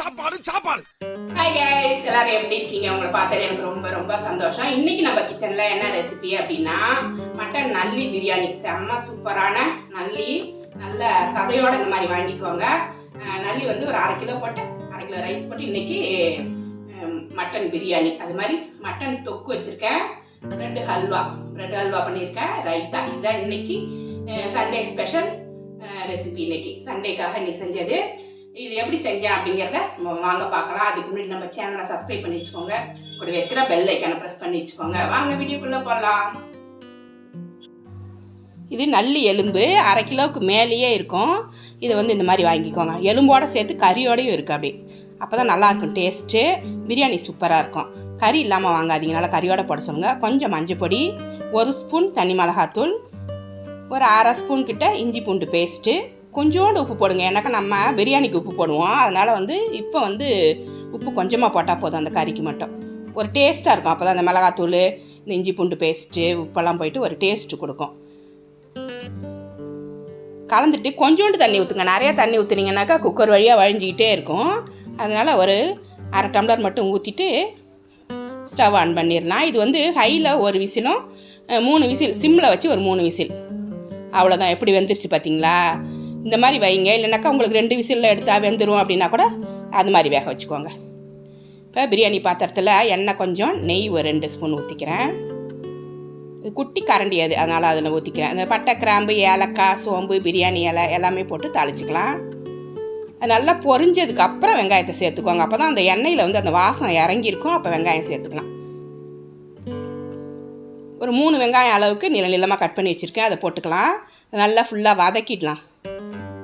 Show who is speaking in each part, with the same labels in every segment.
Speaker 1: சாப்பாடு சாப்பாடு.
Speaker 2: Hi guys எல்லாரும் எப்படி இருக்கீங்க? உங்களை பார்த்தது எனக்கு ரொம்ப ரொம்ப சந்தோஷம். இன்னைக்கு நம்ம கிச்சன்ல என்ன ரெசிபி அப்படின்னா மட்டன் நல்லி பிரியாணி செம்ம சூப்பரான நல்லி நல்ல சதையோட இந்த மாதிரி வாங்கிக்கோங்க. நல்லி வந்து ஒரு அரை கிலோ போட்டு அரை கிலோ ரைஸ் போட்டு இன்னைக்கு மட்டன் பிரியாணி அது மாதிரி மட்டன் தொக்கு வச்சிருக்கேன். ப்ரெட் ஹல்வா ப்ரெட் ஹல்வா பண்ணியிருக்கேன். ரைத்தா. இதுதான் இன்னைக்கு சண்டே ஸ்பெஷல் ரெசிபி இன்னைக்கு. சண்டேக்காக இன்னைக்கு செஞ்சது. இது எப்படி செஞ்சேன் அப்படிங்கிறத நம்ம வாங்க பார்க்கலாம். அதுக்கு முன்னாடி நம்ம சேனலை சப்ஸ்கிரைப் பண்ணி வச்சுக்கோங்க. கூட வைக்கிற பெல் ஐக்கானை ப்ரெஸ் பண்ணி வச்சுக்கோங்க. வாங்க வீடியோக்குள்ளே போடலாம் இது நல்லி எலும்பு. அரை கிலோவுக்கு மேலேயே இருக்கும். இதை வந்து இந்த மாதிரி வாங்கிக்கோங்க. எலும்போடு சேர்த்து கறியோடையும் இருக்குது அப்படி அப்போ தான் நல்லாயிருக்கும் டேஸ்ட்டு பிரியாணி சூப்பராக இருக்கும். கறி இல்லாமல் வாங்காதீங்க. நல்லா கறியோட போட சொல்லுங்கள் கொஞ்சம் மஞ்சள் பொடி ஒரு ஸ்பூன் தனி மிளகாத்தூள் ஒரு அரை ஸ்பூன் கிட்ட இஞ்சி பூண்டு பேஸ்ட்டு கொஞ்சோண்டு உப்பு போடுங்க. ஏன்னாக்கா நம்ம பிரியாணிக்கு உப்பு போடுவோம். அதனால் வந்து இப்போ வந்து உப்பு கொஞ்சமாக போட்டால் போதும் அந்த கறிக்கு மட்டும். ஒரு டேஸ்ட்டாக இருக்கும். அப்போ தான் அந்த மிளகாத்தூள் இந்த இஞ்சி பூண்டு பேஸ்ட்டு உப்பெல்லாம் போயிட்டு ஒரு டேஸ்ட்டு கொடுக்கும். கலந்துட்டு கொஞ்சோண்டு தண்ணி ஊற்றுங்க நிறையா தண்ணி ஊற்றுனீங்கன்னாக்கா குக்கர் வழியாக வழிஞ்சிக்கிட்டே இருக்கும். அதனால் ஒரு அரை டம்ளர் மட்டும் ஊற்றிட்டு ஸ்டவ் ஆன் பண்ணிடலாம். இது வந்து ஹையில் ஒரு விசிலும் மூணு விசில் சிம்மில் வச்சு ஒரு மூணு விசில். அவ்வளோதான் எப்படி வெந்துருச்சு பார்த்தீங்களா இந்த மாதிரி வைங்க. இல்லைனாக்கா உங்களுக்கு ரெண்டு விசிலில் எடுத்தால் வெந்துடும் அப்படின்னா கூட அது மாதிரி வேக வச்சுக்கோங்க. இப்போ பிரியாணி பாத்திரத்தில் எண்ணெய் கொஞ்சம் நெய் ஒரு ரெண்டு ஸ்பூன் ஊற்றிக்கிறேன் குட்டி கரண்டி அது அதனால் அதில் ஊற்றிக்கிறேன் இந்த பட்டை கிராம்பு ஏலக்காய் சோம்பு பிரியாணி இலை எல்லாமே போட்டு தாளிச்சிக்கலாம். அது நல்லா பொரிஞ்சதுக்கு அப்புறம் வெங்காயத்தை சேர்த்துக்கோங்க. அப்போ தான் அந்த எண்ணெயில் வந்து அந்த வாசம் இறங்கியிருக்கும். அப்போ வெங்காயம் சேர்த்துக்கலாம். ஒரு மூணு வெங்காயம் அளவுக்கு நீள நீளமாக கட் பண்ணி வச்சுருக்கேன். அதை போட்டுக்கலாம். நல்லா ஃபுல்லாக வதக்கிடலாம்.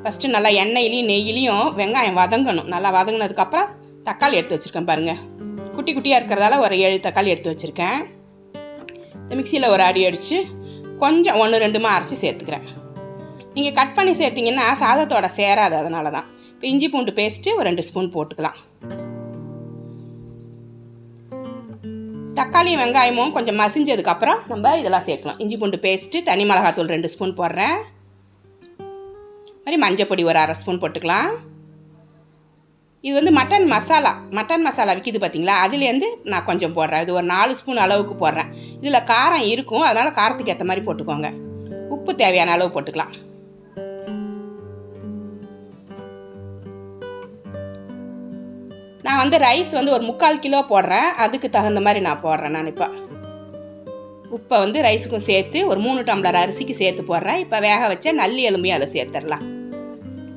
Speaker 2: ஃபஸ்ட்டு நல்லா எண்ணெயிலையும் நெய்யிலையும் வெங்காயம் வதங்கணும். நல்லா வதங்கினதுக்கப்புறம் தக்காளி எடுத்து வச்சுருக்கேன் பாருங்கள் குட்டி குட்டியாக இருக்கிறதால ஒரு ஏழு தக்காளி எடுத்து வச்சுருக்கேன். இந்த மிக்சியில் ஒரு அடி அடித்து கொஞ்சம் ஒன்று ரெண்டுமா அரைச்சி சேர்த்துக்கிறேன். நீங்கள் கட் பண்ணி சேர்த்திங்கன்னா சாதத்தோட சேராது அதனால தான் இப்போ இஞ்சி பூண்டு பேஸ்ட்டு ஒரு ரெண்டு ஸ்பூன் போட்டுக்கலாம். தக்காளி வெங்காயமும் கொஞ்சம் மசிஞ்சதுக்கப்புறம் நம்ம இதெல்லாம் சேர்க்கலாம். இஞ்சி பூண்டு பேஸ்ட்டு தனி மிளகாத்தூள் ரெண்டு ஸ்பூன் போடுறேன். மாதிரி மஞ்சள் பொடி ஒரு அரை ஸ்பூன் போட்டுக்கலாம். இது வந்து மட்டன் மசாலா மட்டன் மசாலா விற்கிது பார்த்தீங்களா அதுலேருந்து நான் கொஞ்சம் போடுறேன். இது ஒரு நாலு ஸ்பூன் அளவுக்கு போடுறேன். இதில் காரம் இருக்கும். அதனால் காரத்துக்கு ஏற்ற மாதிரி போட்டுக்கோங்க. உப்பு தேவையான அளவு போட்டுக்கலாம். நான் வந்து ரைஸ் வந்து ஒரு முக்கால் கிலோ போடுறேன். அதுக்கு தகுந்த மாதிரி நான் போடுறேன் நான் இப்போ. உப்பை வந்து ரைஸுக்கும் சேர்த்து ஒரு மூணு டம்ளர் அரிசிக்கு சேர்த்து போடுறேன். இப்போ வேக வச்ச நல்லி எலும்பையும் அதில் சேர்த்துடலாம்.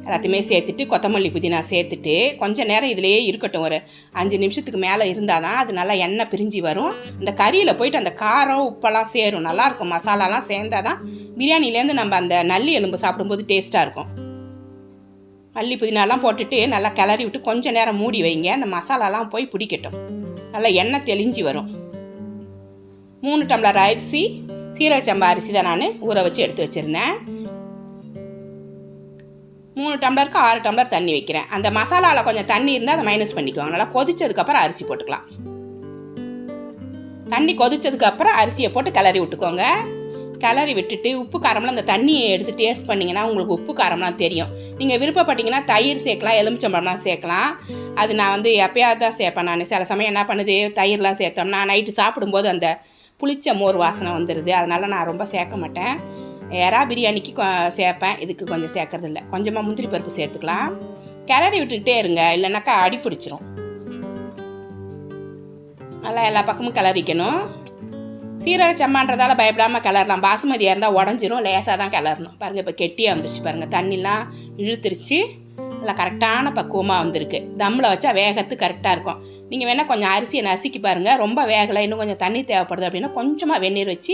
Speaker 2: எல்லாத்தையுமே சேர்த்துட்டு கொத்தமல்லி புதினா சேர்த்துட்டு கொஞ்சம் நேரம் இதிலேயே இருக்கட்டும். ஒரு அஞ்சு நிமிஷத்துக்கு மேலே இருந்தால் தான் அது நல்லா எண்ணெய் பிரிஞ்சு வரும். அந்த கறியில் போயிட்டு அந்த காரம் உப்பெல்லாம் சேரும். நல்லாயிருக்கும் மசாலாலாம் சேர்ந்தால் தான் பிரியாணிலேருந்து நம்ம அந்த நல்லி எலும்பு சாப்பிடும்போது டேஸ்ட்டாக இருக்கும். மல்லி புதினாலாம் போட்டுட்டு நல்லா கிளறி விட்டு கொஞ்சம் நேரம் மூடி வைங்க. அந்த மசாலாலாம் போய் பிடிக்கட்டும். நல்லா எண்ணெய் தெளிஞ்சு வரும். மூணு டம்ளர் அரிசி சீரக சம்பா அரிசி தான் நான் ஊற வச்சு எடுத்து வச்சுருந்தேன். மூணு டம்ளருக்கு ஆறு டம்ளர் தண்ணி வைக்கிறேன். அந்த மசாலாவில் கொஞ்சம் தண்ணி இருந்தால் அதை மைனஸ் பண்ணிக்குவாங்க. நல்லா கொதிச்சதுக்கப்புறம் அரிசி போட்டுக்கலாம். தண்ணி கொதிச்சதுக்கப்புறம் அரிசியை போட்டு கிளறி விட்டுக்கோங்க. கிளறி விட்டுட்டு உப்பு காரம்லாம் அந்த தண்ணியை எடுத்து டேஸ்ட் பண்ணிங்கன்னா உங்களுக்கு உப்பு காரம்லாம் தெரியும். நீங்கள் விருப்பப்பட்டீங்கன்னா தயிர் சேர்க்கலாம் எலுமிச்சம்பழம்லாம் சேர்க்கலாம். அது நான் வந்து எப்பயாவது தான் சேர்ப்பேன் நான். சில சமயம் என்ன பண்ணுது? தயிர்லாம் சேர்த்தோம்னா நைட்டு சாப்பிடும்போது அந்த புளிச்ச மோர் வாசனை வந்துடுது அதனால் நான் ரொம்ப சேர்க்க மாட்டேன். எறா பிரியாணிக்கு சேர்ப்பேன். இதுக்கு கொஞ்சம் சேர்க்கறது இல்லை கொஞ்சமாக முந்திரி பருப்பு சேர்த்துக்கலாம். கிளறி விட்டுக்கிட்டே இருங்க. இல்லைனாக்கா அடி பிடிச்சிரும். நல்லா எல்லா பக்கமும் கிளறிக்கணும். சீரக சம்மான்றதால பயப்படாமல் கிளறலாம். பாசுமதியாக இருந்தால் உடஞ்சிரும். லேசாக தான் கிளறணும். பாருங்கள் இப்போ கெட்டியாக வந்துருச்சு பாருங்கள் தண்ணிலாம் இழுத்துருச்சு. நல்லா கரெக்டான பக்குவமாக வந்திருக்கு. தம்மில் வச்சா வேகத்துக்கு கரெக்டாக இருக்கும். நீங்கள் வேணால் கொஞ்சம் அரிசியை நசுக்கி பாருங்கள் ரொம்ப வேகலை. இன்னும் கொஞ்சம் தண்ணி தேவைப்படுது அப்படின்னா கொஞ்சமாக வெந்நீர் வச்சு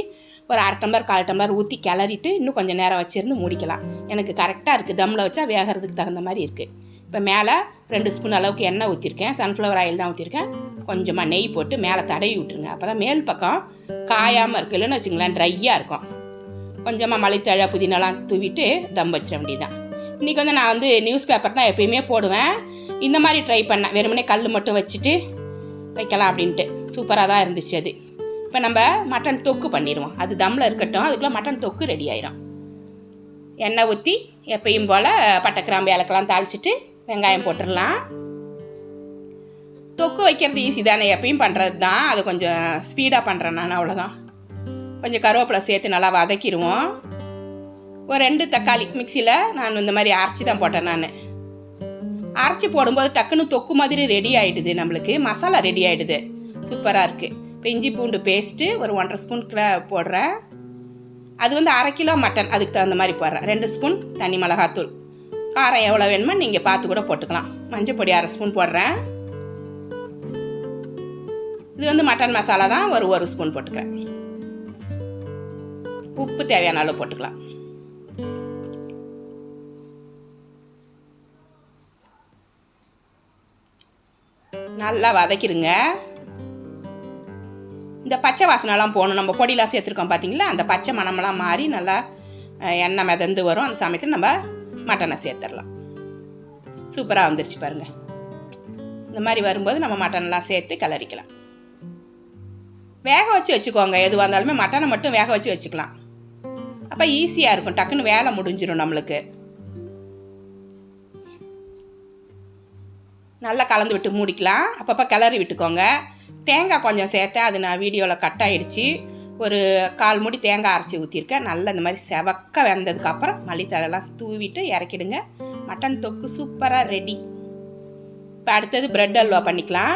Speaker 2: ஒரு அரை டம்ளர் கால் டம்ளர் ஊற்றி கிளறிட்டு இன்னும் கொஞ்சம் நேரம் வச்சிருந்து மூடிக்கலாம். எனக்கு கரெக்டாக இருக்குது தம்மில் வச்சா வேகிறதுக்கு தகுந்த மாதிரி இருக்குது இப்போ மேலே ரெண்டு ஸ்பூன் அளவுக்கு எண்ணெய் ஊற்றிருக்கேன் சன்ஃப்ளவர் ஆயில் தான் ஊற்றிருக்கேன் கொஞ்சமாக நெய் போட்டு மேலே தடவி விட்டுருங்க. அப்போ தான் மேல் பக்கம் காயாமல் இருக்கு வச்சுங்களேன் ட்ரையாக இருக்கும். கொஞ்சமாக மலைத்தழை புதினாலாம் தூவிட்டு தம் வச்சிட வேண்டியதுதான். இன்றைக்கி வந்து நான் வந்து நியூஸ் பேப்பர் தான் எப்பயுமே போடுவேன். இந்த மாதிரி ட்ரை பண்ணேன் வெறுமனே கல் மட்டும் வச்சுட்டு வைக்கலாம் அப்படின்ட்டு. சூப்பராக தான் இருந்துச்சு அது. இப்போ நம்ம மட்டன் தொக்கு பண்ணிடுவோம். அது தம்மில் இருக்கட்டும். அதுக்குள்ளே மட்டன் தொக்கு ரெடி ஆயிரும். எண்ணெய் ஊற்றி எப்பயும் போல் பட்டை கிராம்பு ஏலக்கெல்லாம் தாளிச்சிட்டு வெங்காயம் போட்டுடலாம். தொக்கு வைக்கிறது ஈஸி தானே. எப்பயும் பண்ணுறது தான். அது கொஞ்சம் ஸ்பீடாக பண்ணுறேன் நான் அவ்வளோதான் கொஞ்சம் கருவேப்பிலை சேர்த்து நல்லா வதக்கிடுவோம். ஒரு ரெண்டு தக்காளி மிக்சியில் நான் இந்த மாதிரி அரைச்சி தான் போட்டேன் நான். அரைச்சி போடும்போது டக்குன்னு தொக்கு மாதிரி ரெடி ஆகிடுது நம்மளுக்கு. மசாலா ரெடி ஆகிடுது சூப்பராக இருக்குது இப்போ இஞ்சி பூண்டு பேஸ்ட்டு ஒரு ஒன்றரை ஸ்பூனுக்குள்ள போடுறேன். அது வந்து அரை கிலோ மட்டன் அதுக்கு தகுந்த மாதிரி போடுறேன். ரெண்டு ஸ்பூன் தனி மிளகாத்தூள். காரம் எவ்வளோ வேணுமோ நீங்கள் பார்த்து கூட போட்டுக்கலாம். மஞ்சள் பொடி அரை ஸ்பூன் போடுறேன். இது வந்து மட்டன் மசாலா தான். ஒரு ஒரு ஸ்பூன் போட்டுக்கிறேன். உப்பு தேவையான அளவு போட்டுக்கலாம். நல்லா வதக்கிடுங்க இந்த பச்சை வாசனைலாம் போகணும். நம்ம பொடியெலாம் சேர்த்துருக்கோம் பார்த்தீங்களா அந்த பச்சை மணமெல்லாம் மாறி நல்லா எண்ணெய் மிதந்து வரும். அந்த சமயத்தில் நம்ம மட்டனை சேர்த்துடலாம். சூப்பராக வந்துருச்சு பாருங்க. இந்த மாதிரி வரும்போது நம்ம மட்டன்லாம் சேர்த்து கிளறிக்கலாம். வேக வச்சு வச்சுக்கோங்க. எதுவாக இருந்தாலுமே மட்டனை மட்டும் வேக வச்சு வச்சுக்கலாம். அப்போ ஈஸியாக இருக்கும். டக்குன்னு வேலை முடிஞ்சிடும் நம்மளுக்கு. நல்லா கலந்து விட்டு மூடிக்கலாம். அப்பப்போ கிளறி விட்டுக்கோங்க. தேங்காய் கொஞ்சம் சேர்த்தேன் அது நான் வீடியோவில் கட் ஆகிடுச்சி ஒரு கால் மூடி தேங்காய் அரைச்சி ஊற்றிருக்கேன் நல்லா இந்த மாதிரி செவக்க வெந்ததுக்கப்புறம் மல்லித்தழைலாம் தூவிட்டு இறக்கிடுங்க. மட்டன் தொக்கு சூப்பராக ரெடி இப்போ அடுத்தது ப்ரெட் அல்வா பண்ணிக்கலாம்.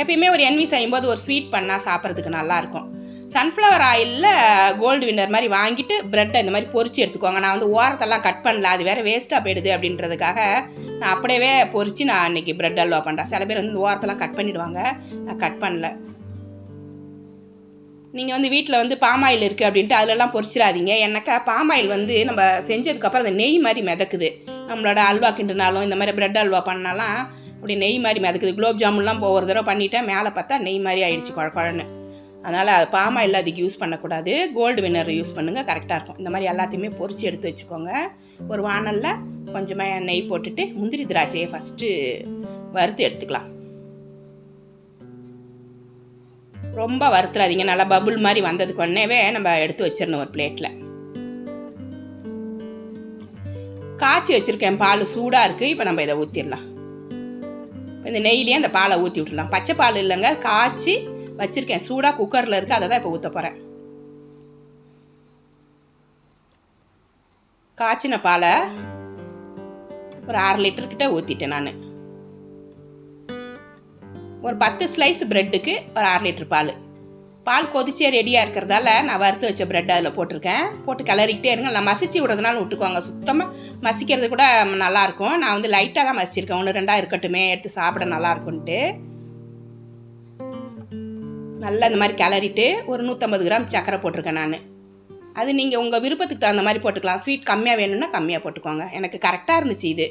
Speaker 2: எப்பயுமே ஒரு என்வி செய்யும்போது ஒரு ஸ்வீட் பண்ணால் சாப்பிட்றதுக்கு நல்லாயிருக்கும் சன்ஃப்ளவர் ஆயிலில் கோல்டு வின்னர் மாதிரி வாங்கிட்டு ப்ரெட்டை இந்த மாதிரி பொறிச்சு எடுத்துக்கோங்க. நான் வந்து ஓரத்தெல்லாம் கட் பண்ணல அது வேறு வேஸ்ட்டாக போயிடுது அப்படின்றதுக்காக நான் அப்படியே பொரிச்சு நான் இன்றைக்கி ப்ரெட் அல்வா பண்ணுறேன் சில பேர் வந்து ஓரத்தெல்லாம் கட் பண்ணிவிடுவாங்க நான் கட் பண்ணல. நீங்கள் வந்து வீட்டில் வந்து பாமாயில் இருக்குது அப்படின்ட்டு அதிலெல்லாம் பொரிச்சிடாதீங்க என்னக்கா பாமாயில் வந்து நம்ம செஞ்சதுக்கப்புறம் அந்த நெய் மாதிரி மிதக்குது. நம்மளோட அல்வா கிண்டுனாலும் இந்த மாதிரி ப்ரெட் அல்வா பண்ணாலாம் அப்படி நெய் மாதிரி மிதக்குது. குலோப் ஜாமுன்லாம் இப்போ ஒரு தடவை பண்ணிவிட்டேன் மேலே பார்த்தா நெய் மாதிரி ஆயிடுச்சு குழ குழன்னு. அதனால் அது பாமாயில் அதுக்கு யூஸ் பண்ணக்கூடாது. கோல்டு வின்னர் யூஸ் பண்ணுங்கள் கரெக்டாக இருக்கும். இந்த மாதிரி எல்லாத்தையுமே பொறிச்சு எடுத்து வச்சுக்கோங்க. ஒரு வானலில் கொஞ்சமாக நெய் போட்டுட்டு முந்திரி திராட்சையை ஃபஸ்ட்டு வறுத்து எடுத்துக்கலாம். ரொம்ப வறுத்துறாதீங்க. நல்லா பபுள் மாதிரி வந்ததுக்கு உடனேவே நம்ம எடுத்து வச்சிடணும் ஒரு பிளேட்டில் காய்ச்சி வச்சுருக்கேன். பால் சூடாக இருக்குது இப்போ நம்ம இதை ஊற்றிடலாம் இந்த நெய்லேயே அந்த பாலை ஊற்றி விட்டுடலாம். பச்சை பால் இல்லைங்க. காய்ச்சி வச்சுருக்கேன். சூடாக குக்கரில் இருக்குது அதை தான் இப்போ ஊற்ற போகிறேன் காய்ச்சின பாலை ஒரு அரை லிட்டர் கிட்ட ஊற்றிட்டேன் நான். ஒரு பத்து ஸ்லைஸ் ப்ரெட்டுக்கு ஒரு அரை லிட்டர் பால். பால் கொதிச்சே ரெடியாக இருக்கிறதால நான் வறுத்து வச்ச ப்ரெட் அதில் போட்டிருக்கேன். போட்டு கிளறிக்கிட்டே இருங்க. நான் மசிச்சு விடுறதுனால விட்டுக்கோங்க. சுத்தமாக மசிக்கிறது கூட நல்லாயிருக்கும் நான் வந்து லைட்டாக தான் மசிச்சிருக்கேன். ஒன்று ரெண்டாக இருக்கட்டுமே. எடுத்து சாப்பிட நல்லாயிருக்குன்ட்டு நல்லா இந்த மாதிரி கிளறிட்டு ஒரு நூற்றம்பது கிராம் சர்க்கரை போட்டிருக்கேன் நான். அது நீங்கள் உங்கள் விருப்பத்துக்கு தகுந்த மாதிரி போட்டுக்கலாம். ஸ்வீட் கம்மியாக வேணும்னா கம்மியாக போட்டுக்கோங்க. எனக்கு கரெக்டாக இருந்துச்சு இது.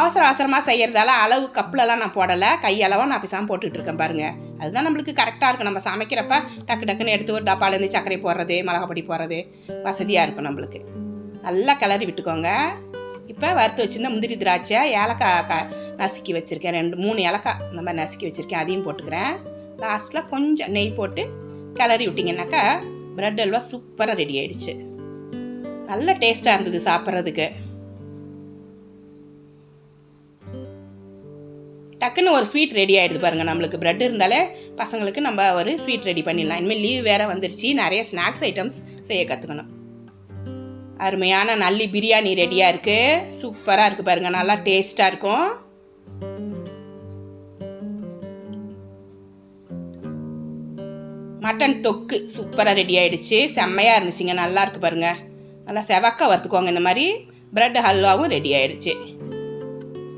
Speaker 2: அவசர அவசரமாக செய்கிறதால அளவு கப்பிலலாம் நான் போடலை. கையளவாக நான் பேசாமல் போட்டுக்கிட்டு இருக்கேன் பாருங்கள் அதுதான் நம்மளுக்கு கரெக்டாக இருக்கும். நம்ம சமைக்கிறப்ப டக்கு டக்குன்னு எடுத்து ஒரு டப்பாலேருந்து சர்க்கரை போடுறது மிளகாப்பொடி போடுறது வசதியாக இருக்கும் நம்மளுக்கு. நல்லா கிளறி விட்டுக்கோங்க. இப்போ வறுத்து வச்சுருந்த முந்திரி திராட்சை ஏலக்காய் க நசுக்கி வச்சுருக்கேன். ரெண்டு மூணு ஏலக்காய் இந்த மாதிரி நசுக்கி வச்சுருக்கேன். அதையும் போட்டுக்கிறேன். லாஸ்ட்டில் கொஞ்சம் நெய் போட்டு கிளறி விட்டிங்கனாக்கா ப்ரெட் அல்வா சூப்பராக ரெடி ஆயிடுச்சு. நல்ல டேஸ்ட்டாக இருந்தது சாப்பிட்றதுக்கு. டக்குன்னு ஒரு ஸ்வீட் ரெடி ஆகிடுது பாருங்கள் நம்மளுக்கு. ப்ரெட் இருந்தாலே பசங்களுக்கு நம்ம ஒரு ஸ்வீட் ரெடி பண்ணிடலாம். இனிமேல் லீவ் வேறு வந்துருச்சு. நிறைய ஸ்நாக்ஸ் ஐட்டம்ஸ் செய்ய கற்றுக்கணும் அருமையான நல்லி பிரியாணி ரெடியாக இருக்குது சூப்பராக இருக்குது பாருங்கள் நல்லா டேஸ்ட்டாக இருக்கும். மட்டன் தொக்கு சூப்பராக ரெடி ஆயிடுச்சு. செம்மையாக இருந்துச்சுங்க நல்லா இருக்கு பாருங்க. நல்லா செவக்க வறுத்துக்கோங்க இந்த மாதிரி. பிரெட் ஹல்வாவும் ரெடி ஆயிடுச்சு.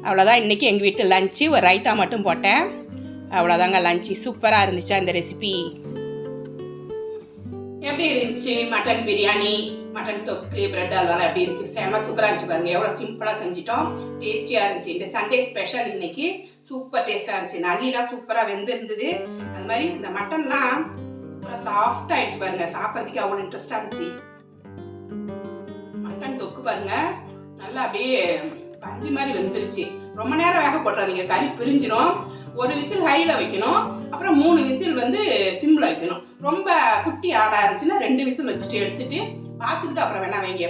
Speaker 2: அவ்வளோதான் இன்றைக்கி எங்கள் வீட்டு லஞ்சு. ஒரு ரைத்தா மட்டும் போட்டேன். அவ்வளோதாங்க லஞ்சு. சூப்பராக இருந்துச்சு அந்த ரெசிபி? எப்படி இருந்துச்சு மட்டன் பிரியாணி? மட்டன் தொக்கு பிரெட் அல்வாலாம் எப்படி இருந்துச்சு? செம்ம சூப்பராக இருந்துச்சு பாருங்க. எவ்வளோ சிம்பிளாக செஞ்சிட்டோம். டேஸ்டியாக இருந்துச்சு. இந்த சண்டே ஸ்பெஷல் இன்னைக்கு. சூப்பர் டேஸ்டாக இருந்துச்சு. நல்லிலாம் சூப்பராக வெந்து இருந்தது அது மாதிரி இந்த மட்டன்லாம் சூப்பராக சாஃப்டாக ஆயிடுச்சு பாருங்க. சாப்பிட்றதுக்கு அவ்வளோ இன்ட்ரெஸ்டாக இருந்துச்சு. மட்டன் தொக்கு பாருங்க. நல்லா அப்படியே பஞ்சு மாதிரி வெந்துருச்சு. ரொம்ப நேரம் வேக போட்டுறாதீங்க. கறி பிரிஞ்சிடும் ஒரு விசில் ஹையில் வைக்கணும். அப்புறம் மூணு விசில் வந்து சிம்மில் வைக்கணும். ரொம்ப குட்டி ஆடாக இருந்துச்சுன்னா ரெண்டு விசில் வச்சுட்டு எடுத்துட்டு பார்த்துக்கிட்டு அப்புறம் வேணா வைங்க.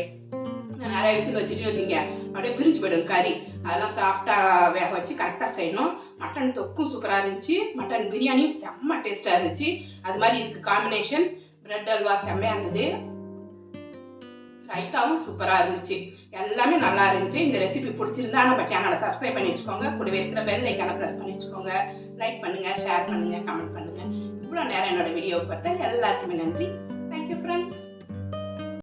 Speaker 2: நிறைய விசில் வச்சுட்டு வச்சுங்க. அப்படியே பிரிஞ்சு போயிடும் கறி. அதெல்லாம் சாஃப்டாக வேக வச்சு கரெக்டாக செய்யணும். மட்டன் தொக்கும் சூப்பராக இருந்துச்சு. மட்டன் பிரியாணியும் செம்ம டேஸ்ட்டாக இருந்துச்சு. அது மாதிரி இதுக்கு காம்பினேஷன் பிரெட் அல்வா செம்மையாக இருந்தது. ரைத்தாவும் சூப்பராக இருந்துச்சு. எல்லாமே நல்லா இருந்துச்சு. இந்த ரெசிபி பிடிச்சிருந்தா நம்ம சேனலை சப்ஸ்கிரைப் பண்ணி வச்சுக்கோங்க. கூடவே இருக்கிற பெல் ஐக்கான ப்ரெஸ் பண்ணி வச்சுக்கோங்க. லைக் பண்ணுங்கள் ஷேர் பண்ணுங்கள் கமெண்ட் பண்ணுங்கள் இவ்வளோ நேரம் என்னோட வீடியோவை பார்த்தா எல்லாருக்குமே நன்றி. Thank you friends